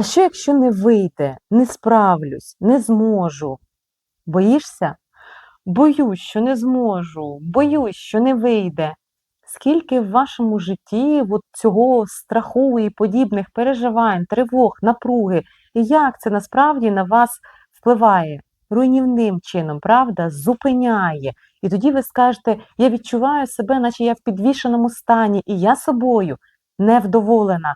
А що, якщо не вийде, не справлюсь, не зможу? Боїшся? Боюсь, що не зможу, боюсь, що не вийде. Скільки в вашому житті от цього страху і подібних переживань, тривог, напруги, і як це насправді на вас впливає? Руйнівним чином, правда, зупиняє. І тоді ви скажете: я відчуваю себе, наче я в підвішеному стані, і я собою невдоволена.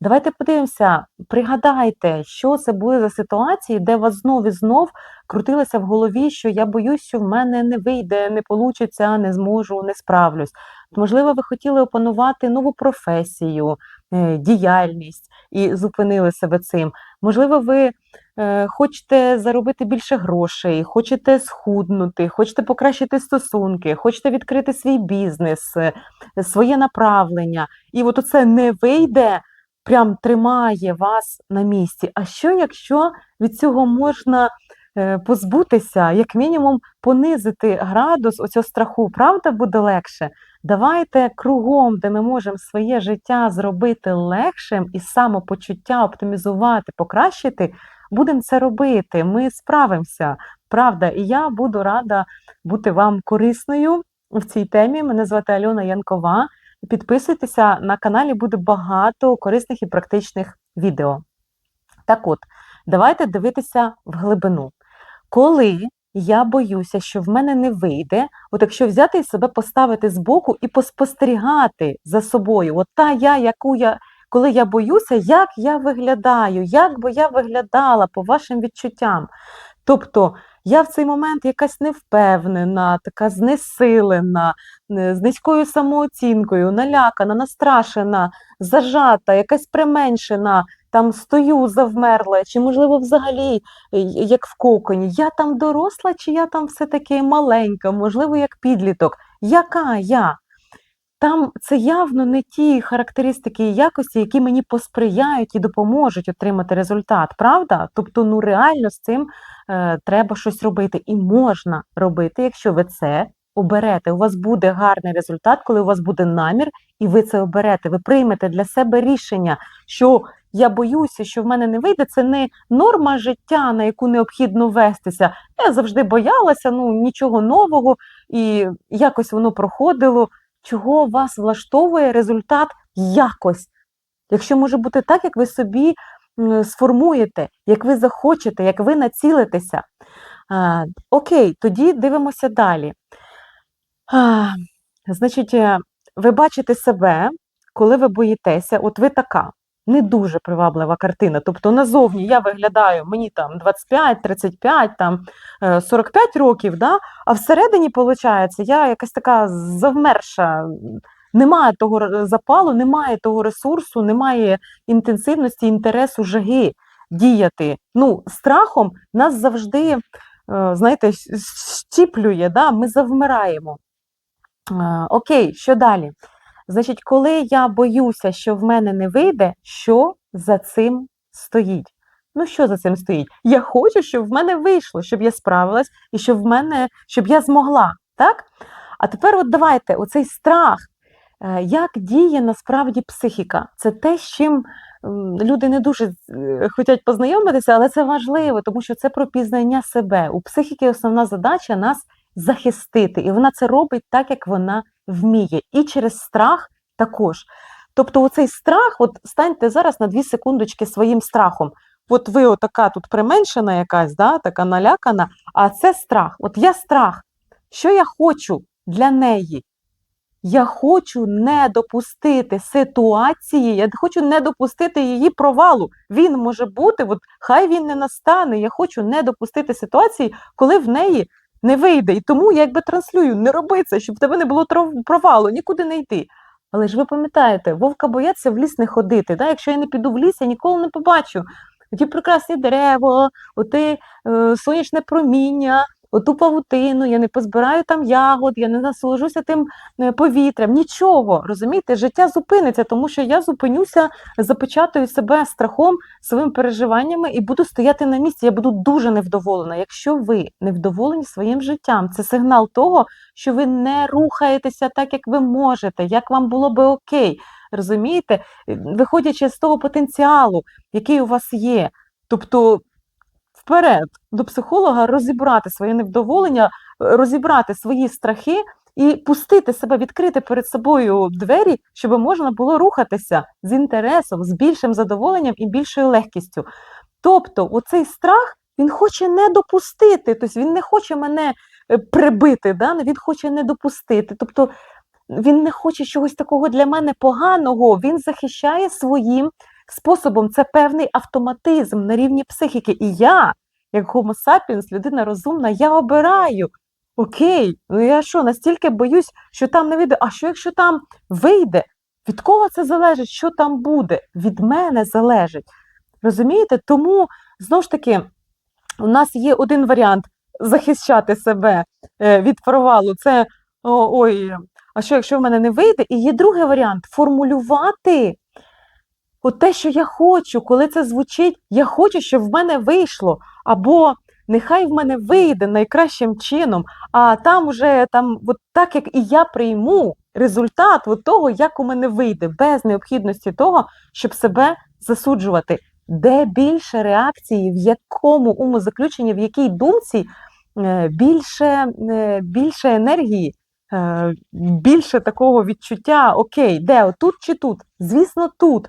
Давайте подивимося, пригадайте, що це були за ситуації, де вас знов і знов крутилося в голові, що я боюсь, що в мене не вийде, не получиться, не зможу, не справлюсь. Можливо, ви хотіли опанувати нову професію, е, діяльність і зупинили себе цим. Можливо, ви е, хочете заробити більше грошей, хочете схуднути, хочете покращити стосунки, хочете відкрити свій бізнес, е, своє направлення. І от оце не вийде, прям тримає вас на місці. А що, якщо від цього можна е, позбутися, як мінімум понизити градус оцього страху, правда буде легше? Давайте кругом, де ми можемо своє життя зробити легшим і самопочуття оптимізувати, покращити, будемо це робити. Ми справимося, правда. І я буду рада бути вам корисною в цій темі. Мене звати Альона Янкова. Підписуйтеся на каналі, буде багато корисних і практичних відео. Так от, давайте дивитися в глибину. Коли я боюся, що в мене не вийде, от якщо взяти і себе поставити збоку і поспостерігати за собою, от та я, яку я, коли я боюся, як я виглядаю, як би я виглядала по вашим відчуттям. Тобто я в цей момент якась невпевнена, така знесилена, е, з низькою самооцінкою, налякана, настрашена, зажата, якась применшена, там стою завмерла, чи, можливо, взагалі, е, як в коконі, я там доросла, чи я там все-таки маленька, можливо, як підліток. Яка я? Там це явно не ті характеристики і якості, які мені посприяють і допоможуть отримати результат, правда? Тобто, ну реально з цим е, треба щось робити. І можна робити, якщо ви це оберете. У вас буде гарний результат, коли у вас буде намір, і ви це оберете. Ви приймете для себе рішення, що я боюся, що в мене не вийде. Це не норма життя, на яку необхідно вестися. Я завжди боялася, ну нічого нового, і якось воно проходило. Чого вас влаштовує результат якось? Якщо може бути так, як ви собі сформуєте, як ви захочете, як ви націлитеся. А, окей, тоді дивимося далі. А, значить, е, ви бачите себе, коли ви боїтеся, от ви така. Не дуже приваблива картина. Тобто назовні я виглядаю, мені там 25, 35, там 45 е, років, да? а всередині, виходить, я якась така завмерша, немає того запалу, немає того ресурсу, немає інтенсивності, інтересу, жаги діяти. Ну, Страхом нас завжди, е, знаєте, щіплює, да? ми завмираємо. Окей, що далі? Значить, коли я боюся, що в мене не вийде, що за цим стоїть? Ну, що за цим стоїть? Я хочу, щоб в мене вийшло, щоб я справилась і щоб в мене, щоб я змогла. так? А тепер от давайте оцей страх, е, як діє насправді психіка. Це те, з чим люди не дуже е, хочуть познайомитися, але це важливо, тому що це про пізнання себе. У психіки основна задача нас захистити, і вона це робить так, як вона вміє, і через страх також. Тобто, оцей страх, от станьте зараз на дві секундочки своїм страхом. От ви отака тут применшена якась, да, така налякана, а це страх. От я страх. Що я хочу для неї? Я хочу не допустити ситуації, я хочу не допустити її провалу. Він може бути, от хай він не настане. Я хочу не допустити ситуації, коли в неї не вийде. І тому я якби транслюю, не роби це, щоб в тебе не було провалу, нікуди не йти. Але ж ви пам'ятаєте, вовка бояться в ліс не ходити. Да? Якщо я не піду в ліс, я ніколи не побачу. Оті прекрасні дерева, оте е, сонячне проміння, оту павутину, я не позбираю там ягод, я не насолоджуся тим е, повітрям. Нічого, розумієте, життя зупиниться, тому що я зупинюся, запечатаю себе страхом, своїми переживаннями і буду стояти на місці. Я буду дуже невдоволена. Якщо ви невдоволені своїм життям, це сигнал того, що ви не рухаєтеся так, як ви можете, як вам було би окей. розумієте, виходячи з того потенціалу, який у вас є. Тобто вперед до психолога розібрати своє невдоволення, розібрати свої страхи і пустити себе, відкрити перед собою двері, щоб можна було рухатися з інтересом, з більшим задоволенням і більшою легкістю. Тобто, оцей страх він хоче не допустити, тобто він не хоче мене е, прибити, да? він хоче не допустити. Тобто він не хоче чогось такого для мене поганого, він захищає своїм способом. Це певний автоматизм на рівні психіки. І я, як Homo sapiens, людина розумна, я обираю. Окей, ну я що, настільки боюсь, що там не вийде. А що якщо там вийде? Від кого це залежить? Що там буде? Від мене залежить. Розумієте? Тому знову ж таки, у нас є один варіант захищати себе е, від провалу. Це ой, а що якщо в мене не вийде? І є другий варіант формулювати от те, що я хочу, коли це звучить, я хочу, щоб в мене вийшло. Або нехай в мене вийде найкращим чином, а там уже там, от так як і я прийму результат от того, як у мене вийде, без необхідності того, щоб себе засуджувати. Де більше реакції, в якому умозаключенні, в якій думці е, більше, е, більше енергії, е, більше такого відчуття, окей, де отут чи тут? Звісно, тут.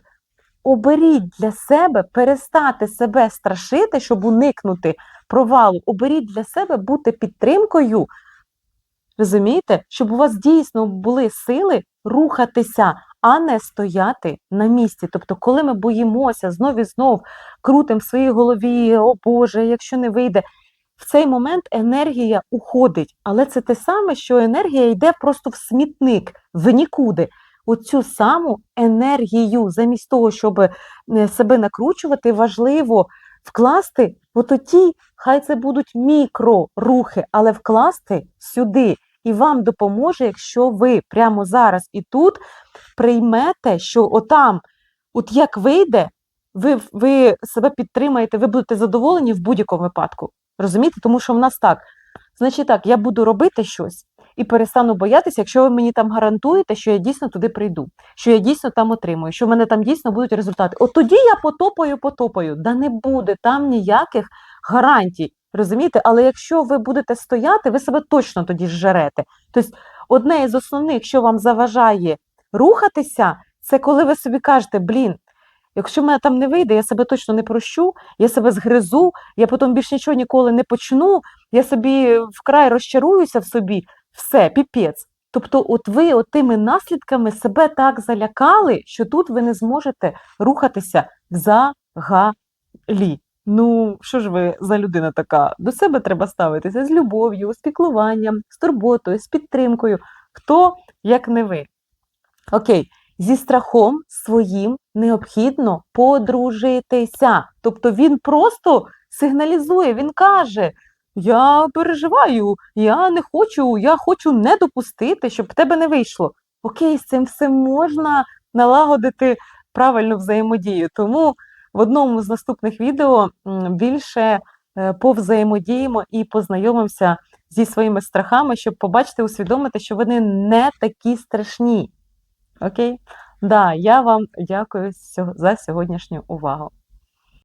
Оберіть для себе перестати себе страшити, щоб уникнути провалу. Оберіть для себе бути підтримкою. Розумієте, щоб у вас дійсно були сили рухатися, а не стояти на місці. Тобто, коли ми боїмося знов і знов крутимо в своїй голові, о Боже, якщо не вийде, в цей момент енергія уходить. Але це те саме, що енергія йде просто в смітник, в нікуди. Оцю саму енергію, замість того, щоб е, себе накручувати, важливо вкласти от оті, хай це будуть мікрорухи, але вкласти сюди. І вам допоможе, якщо ви прямо зараз і тут приймете, що отам, от як вийде, ви, ви себе підтримаєте, ви будете задоволені в будь-якому випадку. Розумієте? Тому що в нас так. Значить так, я буду робити щось і перестану боятися, якщо ви мені там гарантуєте, що я дійсно туди прийду, що я дійсно там отримую, що в мене там дійсно будуть результати. От тоді я потопаю, потопаю. Да не буде там ніяких гарантій. Розумієте? Але якщо ви будете стояти, ви себе точно тоді зжерете. Тобто, одне із основних, що вам заважає рухатися, це коли ви собі кажете, блін. Якщо мене там не вийде, я себе точно не прощу, я себе згризу, я потім більш нічого ніколи не почну, я собі вкрай розчаруюся в собі, все, піпець. Тобто, от ви от тими наслідками себе так залякали, що тут ви не зможете рухатися взагалі. Ну, що ж ви за людина така? До себе треба ставитися з любов'ю, з піклуванням, з турботою, з підтримкою. Хто як не ви? Окей, зі страхом своїм необхідно подружитися. Тобто він просто сигналізує, він каже: Я переживаю, я не хочу, я хочу не допустити, щоб в тебе не вийшло. Окей, з цим все можна налагодити правильну взаємодію. Тому в одному з наступних відео більше е, повзаємодіємо і познайомимося зі своїми страхами, щоб побачити, усвідомити, що вони не такі страшні. Окей? Да, я вам дякую за сьогоднішню увагу.